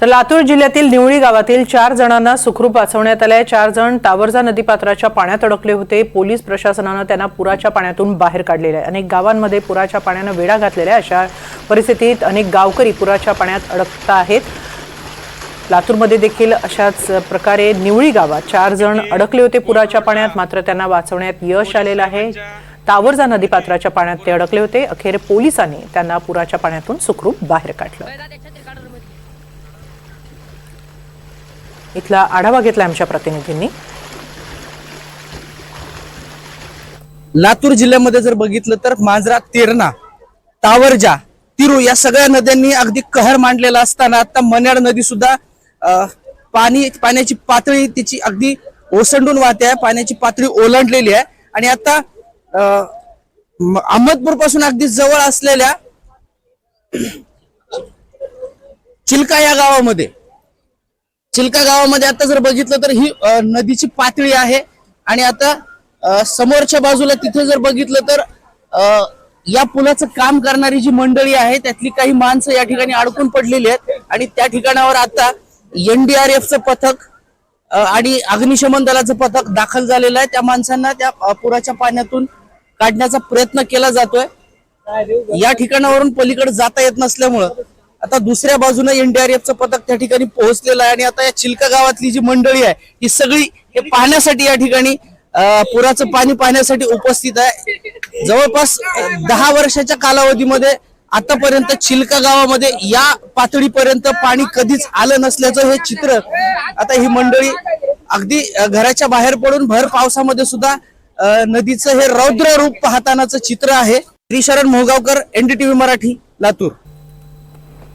तर लातूर जिल्ह्यातील निवळी गावातील चार जणांना सुखरूप वाचवण्यात आले चार जण तावरजा नदीपात्राच्या पाण्यात अडकले होते. पोलीस प्रशासनानं त्यांना पुराच्या पाण्यातून बाहेर काढलेले आहे. अनेक गावांमध्ये पुराच्या पाण्यानं वेढा घातलेला आहे. अशा परिस्थितीत अनेक गावकरी पुराच्या पाण्यात अडकत आहेत. लातूरमध्ये देखील अशाच प्रकारे निवळी गावात चार जण अडकले होते पुराच्या पाण्यात. मात्र त्यांना वाचवण्यात यश आलेलं आहे. तावरजा नदीपात्राच्या पाण्यात ते अडकले होते. अखेर पोलिसांनी त्यांना पुराच्या पाण्यातून सुखरूप बाहेर काढलं. इथला आढावा घेतला आमच्या प्रतिनिधींनी. लातूर जिल्ह्यामध्ये जर बघितलं तर मांजरा तेरणा तावरजा तिरू या सगळ्या नद्यांनी अगदी कहर मांडलेला असताना आता मन्याड नदी सुद्धा पाणी पाण्याची पातळी तिची अगदी ओसंडून वाहते आहे. पाण्याची पातळी ओलांडलेली आहे. आणि आता अहमदपूरपासून अगदी जवळ असलेल्या चिलका या गावामध्ये चिलका गावामध्ये आता जर बघितलं तर ही नदीची पातळी आहे. आणि आता समोरच्या बाजूला तिथे जर बघितलं तर या पुलाचं काम करणारी जी मंडळी आहे त्यातली काही माणसं या ठिकाणी अडकून पडलेली आहेत. आणि त्या ठिकाणावर आता एनडीआरएफचं पथक आणि अग्निशमन दलाचं पथक दाखल झालेलं आहे. त्या माणसांना त्या पुराच्या पाण्यातून काढण्याचा प्रयत्न केला जातोय. या ठिकाणावरून पलीकडे जाता येत नसल्यामुळं आता दुसऱ्या बाजूने एनडीआरएफचं पथक त्या ठिकाणी पोहोचलेलं आहे आणि आता या चिलका गावातली जी मंडळी आहे ही सगळी हे पाहण्यासाठी या ठिकाणी पुराचं पाणी पाहण्यासाठी उपस्थित आहे. जवळपास दहा वर्षाच्या कालावधीमध्ये आतापर्यंत चिलका गावामध्ये या पातळीपर्यंत पाणी कधीच आलं नसल्याचं हे चित्र आता ही मंडळी अगदी घराच्या बाहेर पडून भर पावसामध्ये सुद्धा नदीचं हे रौद्र रूप पाहतानाचं चित्र आहे. श्रीशरण मोगावकर मोहगावकर एनडीटीव्ही मराठी लातूर.